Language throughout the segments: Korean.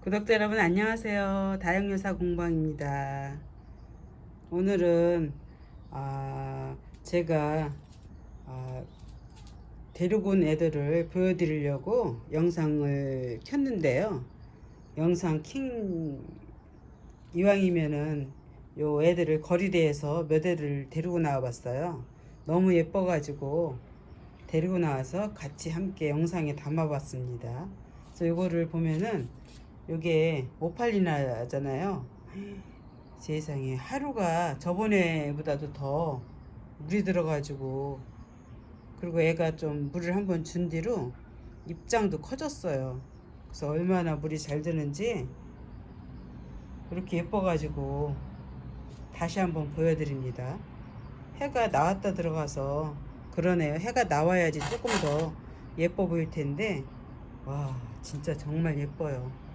구독자 여러분 안녕하세요. 다영여사 공방입니다. 오늘은 아, 제가 아, 데리고 온 애들을 보여드리려고 영상을 켰는데요. 영상 킹 이왕이면은 요 애들을 거리대에서 몇 애를 데리고 나와봤어요. 너무 예뻐가지고 데리고 나와서 같이 함께 영상에 담아봤습니다. 그래서 요거를 보면은 요게 오팔리나잖아요. 세상에 하루가 저번에보다도 더 물이 들어가지고 그리고 애가 좀 물을 한번 준 뒤로 입장도 커졌어요. 그래서 얼마나 물이 잘 드는지 이렇게 예뻐가지고 다시 한번 보여드립니다. 해가 나왔다 들어가서 그러네요. 해가 나와야지 조금 더 예뻐 보일 텐데 와 진짜 정말 예뻐요.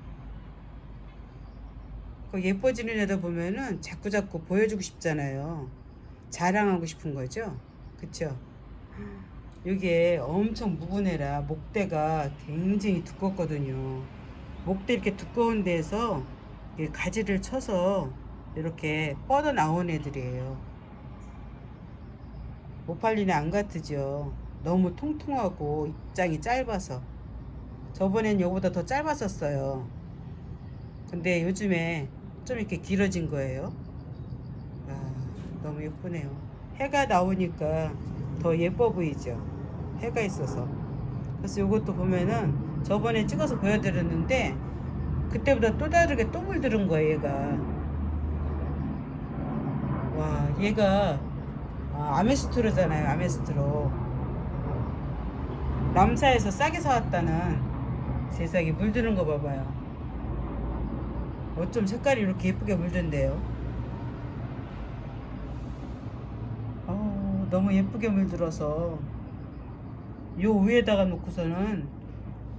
그 예뻐지는 애들 보면은 자꾸 자꾸 보여주고 싶잖아요. 자랑하고 싶은 거죠. 그쵸? 이게 엄청 애라 목대가 굉장히 두껍거든요. 목대 이렇게 두꺼운 데서 이렇게 가지를 쳐서 이렇게 뻗어 나온 애들이에요. 오팔리는 안 같으죠. 너무 통통하고 입장이 짧아서. 저번엔 요보다 더 짧았었어요. 근데 요즘에 좀 이렇게 길어진 거예요. 아, 너무 예쁘네요. 해가 나오니까 더 예뻐 보이죠. 해가 있어서. 그래서 요것도 보면은 저번에 찍어서 보여드렸는데 그때보다 또 다르게 또 물들은 거예요, 얘가. 와, 얘가 아, 아메스트로잖아요, 아메스트로. 남사에서 싸게 사왔다는 세상에 물드는 거 봐봐요. 어쩜 색깔이 이렇게 예쁘게 물든대요. 어, 너무 예쁘게 물들어서. 요 위에다가 놓고서는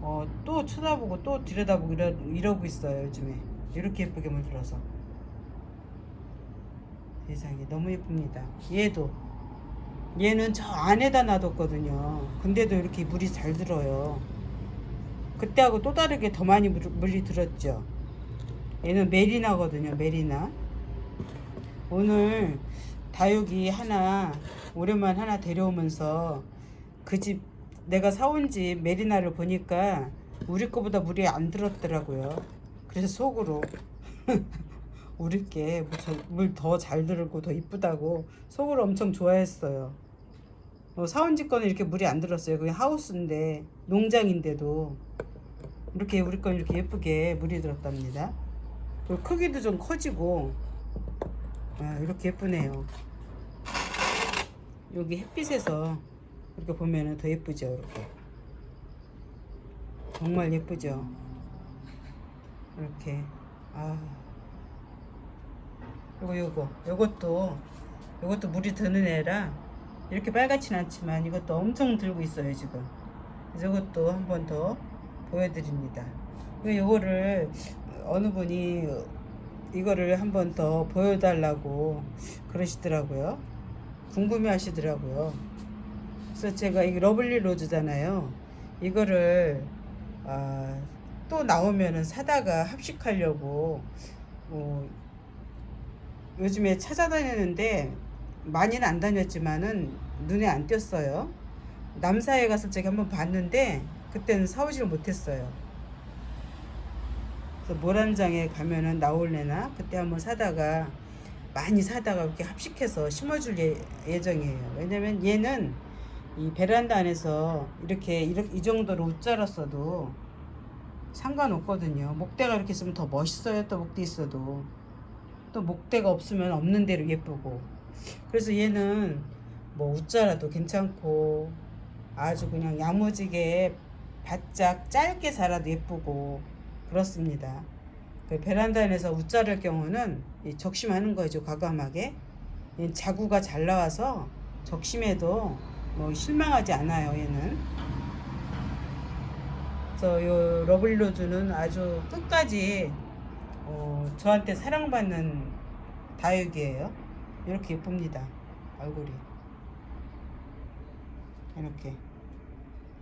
어, 또 쳐다보고 또 들여다보고 이러, 이러고 있어요 요즘에. 이렇게 예쁘게 물들어서. 세상에 너무 예쁩니다. 얘도. 얘는 저 안에다 놔뒀거든요. 근데도 이렇게 물이 잘 들어요. 그때하고 또 다르게 더 많이 물, 물이 들었죠 얘는 메리나거든요 메리나. 오늘 다육이 하나 오랜만 하나 데려오면서 그 집 내가 사온 집 메리나를 보니까 우리 거보다 물이 안 들었더라고요. 그래서 속으로 우리 게 물 더 잘 들고 더 이쁘다고 속으로 엄청 좋아했어요. 어, 사온 집 거는 이렇게 물이 안 들었어요. 그게 하우스인데 농장인데도 이렇게 우리 건 이렇게 예쁘게 물이 들었답니다 크기도 좀 커지고 아, 이렇게 예쁘네요. 여기 햇빛에서 이렇게 보면은 더 예쁘죠, 이렇게. 정말 예쁘죠. 이렇게 아 그리고 요거 요것도 요것도 물이 드는 애라 이렇게 빨갛진 않지만 이것도 엄청 들고 있어요 지금 이것도 한 번 더 보여드립니다 요거를 어느 분이 이거를 한 번 더 보여달라고 그러시더라고요. 궁금해 하시더라고요. 그래서 제가 이 러블리 로즈잖아요. 이거를 아, 또 나오면은 사다가 합식하려고 어, 요즘에 찾아다녔는데 많이는 안 다녔지만은 눈에 안 띄었어요. 남사에 가서 제가 한번 봤는데 그때는 사오지를 못했어요. 모란장에 가면은 나올래나 그때 한번 사다가 많이 사다가 이렇게 합식해서 심어줄 예, 예정이에요. 왜냐면 얘는 이 베란다 안에서 이렇게 이렇게 이 정도로 웃자랐어도 상관없거든요. 목대가 이렇게 있으면 더 멋있어요. 또 목대 있어도 또 목대가 없으면 없는 대로 예쁘고 그래서 얘는 뭐 웃자라도 괜찮고 아주 그냥 야무지게 바짝 짧게 자라도 예쁘고 그렇습니다. 그 베란다에서 웃자를 경우는 이 적심하는 거죠 과감하게 자구가 잘 나와서 적심해도 뭐 실망하지 않아요 얘는. 그래서 요 러블리로즈는 아주 끝까지 어, 저한테 사랑받는 다육이에요. 이렇게 예쁩니다 얼굴이 이렇게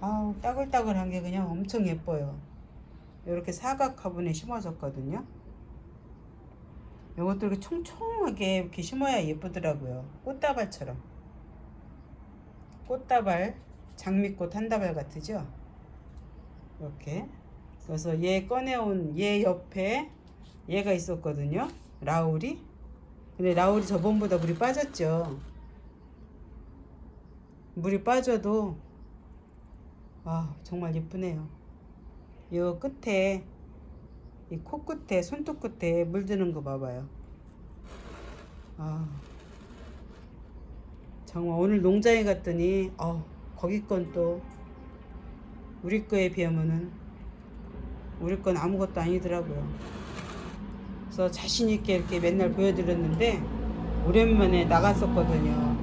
아우 따글따글한 게 그냥 엄청 예뻐요. 이렇게 사각 화분에 심어졌거든요. 이것도 이렇게 총총하게 이렇게 심어야 예쁘더라고요. 꽃다발처럼. 꽃다발, 장미꽃 한 다발 같으죠? 이렇게. 그래서 얘 꺼내온 얘 옆에 얘가 있었거든요. 라울이. 근데 라울이 저번보다 물이 빠졌죠. 물이 빠져도 아 정말 예쁘네요. 요 끝에 이 코끝에 손톱 끝에 물드는 거 봐봐요. 아 정말 오늘 농장에 갔더니 어 거기 건 또 우리 거에 비하면은 우리 건 아무것도 아니더라고요. 그래서 자신 있게 이렇게 맨날 보여드렸는데 오랜만에 나갔었거든요.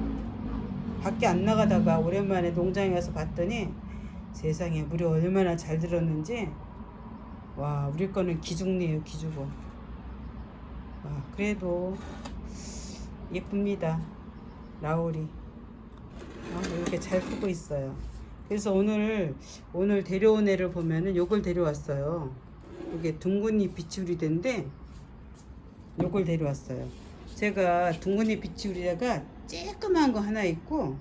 밖에 안 나가다가 오랜만에 농장에 가서 봤더니 세상에 물이 얼마나 잘 들었는지. 와 우리 거는 기죽네요 기죽어. 와 그래도 예쁩니다 라울이. 어, 이렇게 잘 크고 있어요. 그래서 오늘 오늘 데려온 애를 보면은 요걸 데려왔어요. 이게 둥근잎 비추리대인데 요걸 데려왔어요. 제가 둥근잎 비추리대가 쬐끄만 거 하나 있고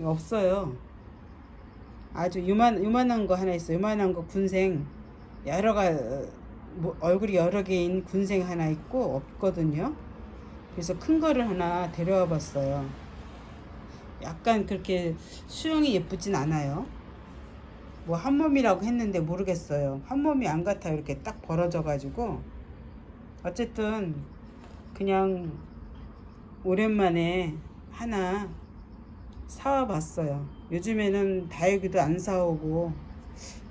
없어요 아주 요만 요만한 거 하나 있어. 요 요만한 거 군생 여러가 뭐, 얼굴이 여러 개인 군생 하나 있고 없거든요. 그래서 큰 거를 하나 데려와 봤어요. 약간 그렇게 수영이 예쁘진 않아요. 뭐 한 몸이라고 했는데 모르겠어요. 한 몸이 안 같아요. 이렇게 딱 벌어져 가지고 어쨌든 그냥 오랜만에 하나 사와 봤어요. 요즘에는 다육이도 안 사오고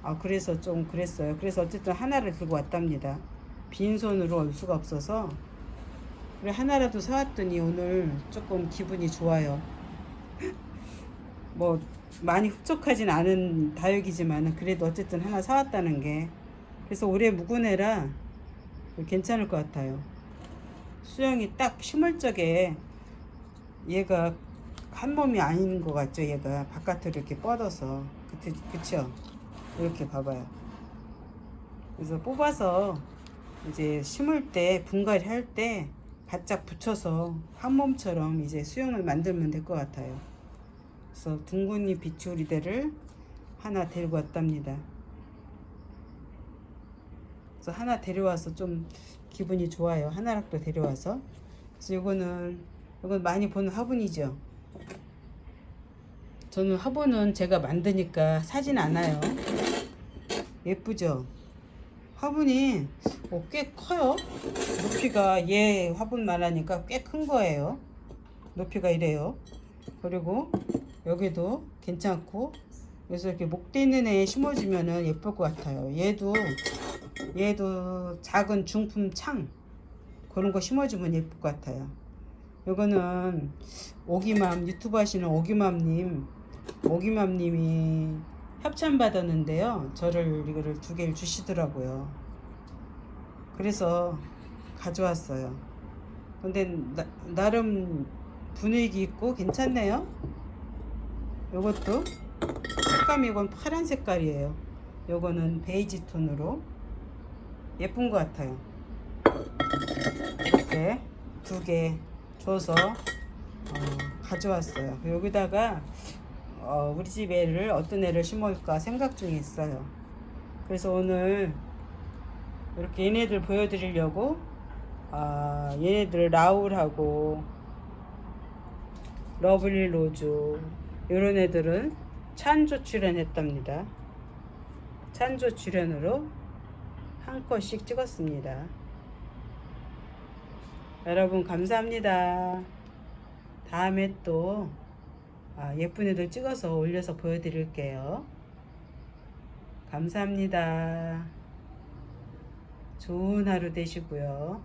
아 그래서 좀 그랬어요. 그래서 어쨌든 하나를 들고 왔답니다. 빈손으로 올 수가 없어서 그래 하나라도 사왔더니 오늘 조금 기분이 좋아요. 뭐 많이 흡족하진 않은 다육이지만 그래도 어쨌든 하나 사왔다는 게 그래서 올해 묵은 애라 괜찮을 것 같아요. 수영이 딱 심을 적에 얘가 한 몸이 아닌 것 같죠. 얘가 바깥으로 이렇게 뻗어서. 그치, 그쵸? 이렇게 봐봐요. 그래서 뽑아서 이제 심을 때 분갈이 할 때 바짝 붙여서 한 몸처럼 이제 수영을 만들면 될 것 같아요. 그래서 둥근잎 비추리대를 하나 데리고 왔답니다. 그래서 하나 데려와서 좀 기분이 좋아요. 하나락도 데려와서. 그래서 이거는 이건 많이 보는 화분이죠 저는 화분은 제가 만드니까 사진 않아요. 예쁘죠? 화분이 어, 꽤 커요. 높이가 얘 화분만 하니까 꽤 큰 거예요. 높이가 이래요. 그리고 여기도 괜찮고 그래서 이렇게 목대 있는 애 심어주면은 예쁠 것 같아요. 얘도 얘도 작은 중품 창 그런 거 심어주면 예쁠 것 같아요. 이거는 오기맘 유튜브 하시는 오기맘님 오기맘님이 협찬 받았는데요. 저를 이거를 두 개를 주시더라고요. 그래서 가져왔어요. 근데 나, 나름 분위기 있고 괜찮네요. 요것도 색감이 이건 파란 색깔이에요. 요거는 베이지 톤으로 예쁜 것 같아요. 이렇게 두 개 줘서 어, 가져왔어요. 여기다가 어, 우리 집 애를 어떤 애를 심을까 생각 중에 있어요. 그래서 오늘 이렇게 얘네들 보여드리려고 아, 얘네들 라울하고 러블리 로즈 이런 애들은 찬조 출연했답니다. 찬조 출연으로 한 컷씩 찍었습니다. 여러분 감사합니다. 다음에 또 아, 예쁜 애들 찍어서 올려서 보여드릴게요. 감사합니다. 좋은 하루 되시고요.